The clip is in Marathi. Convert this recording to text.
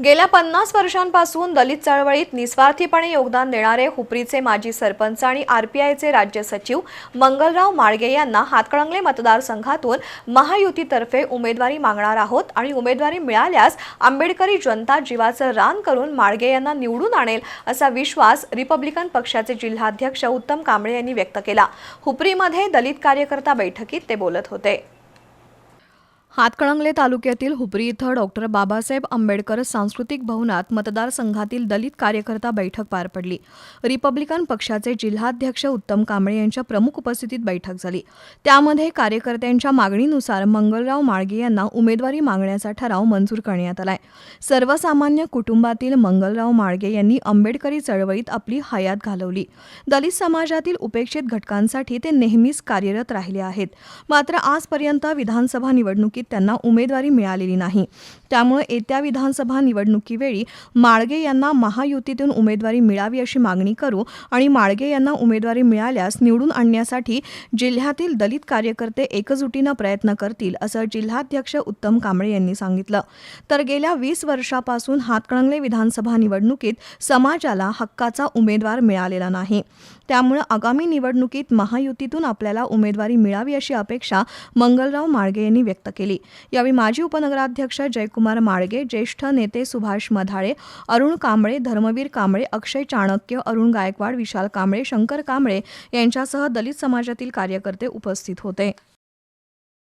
गेल्या पन्नास वर्षांपासून दलित चळवळीत निस्वार्थीपणे योगदान देणारे हुपरीचे माजी सरपंच आणि आरपीआयचे राज्य सचिव मंगलराव माळगे यांना हातकणंगले मतदारसंघातून महायुतीतर्फे उमेदवारी मागणार आहोत आणि उमेदवारी मिळाल्यास आंबेडकरी जनता जीवाचं रान करून माळगे यांना निवडून आणेल असा विश्वास रिपब्लिकन पक्षाचे जिल्हाध्यक्ष उत्तम कांबळे यांनी व्यक्त केला. हुपरीमध्ये दलित कार्यकर्ता बैठकीत ते बोलत होते. हातकणंगले तालुक्यातील हुपरी इथं डॉक्टर बाबासाहेब आंबेडकर सांस्कृतिक भवनात मतदारसंघातील दलित कार्यकर्ता बैठक पार पडली. रिपब्लिकन पक्षाचे जिल्हाध्यक्ष उत्तम कांबळे यांच्या प्रमुख उपस्थितीत बैठक झाली. त्यामध्ये कार्यकर्त्यांच्या मागणीनुसार मंगलराव माळगे यांना उमेदवारी मागण्याचा ठराव मंजूर करण्यात आलाय. सर्वसामान्य कुटुंबातील मंगलराव माळगे यांनी आंबेडकरी चळवळीत आपली हयात घालवली. दलित समाजातील उपेक्षित घटकांसाठी ते नेहमीच कार्यरत राहिले आहेत. मात्र आजपर्यंत विधानसभा निवडणुकीत त्यांना उमेदवारी मिळालेली नाही. त्यामुळे येत्या विधानसभा निवडणुकीवेळी माळगे यांना महायुतीतून उमेदवारी मिळावी अशी मागणी करू आणि माळगे यांना उमेदवारी मिळाल्यास निवडून आणण्यासाठी जिल्ह्यातील दलित कार्यकर्ते एकजुटीनं प्रयत्न करतील असं जिल्हाध्यक्ष उत्तम कांबळे यांनी सांगितलं. तर गेल्या वीस वर्षापासून हातकणंगले विधानसभा निवडणुकीत समाजाला हक्काचा उमेदवार मिळालेला नाही. त्यामुळे आगामी निवडणुकीत महायुतीतून आपल्याला उमेदवारी मिळावी अशी अपेक्षा मंगलराव माळगे यांनी व्यक्त केली. केली. यावेळी माजी उपनगराध्यक्ष जयकुमार माळगे ज्येष्ठ नेते सुभाष मधाळे अरुण कांबळे धर्मवीर कांबळे अक्षय चाणक्य अरुण गायकवाड विशाल कांबळे शंकर कांबळे यांच्यासह दलित समाजातील कार्यकर्ते उपस्थित होते.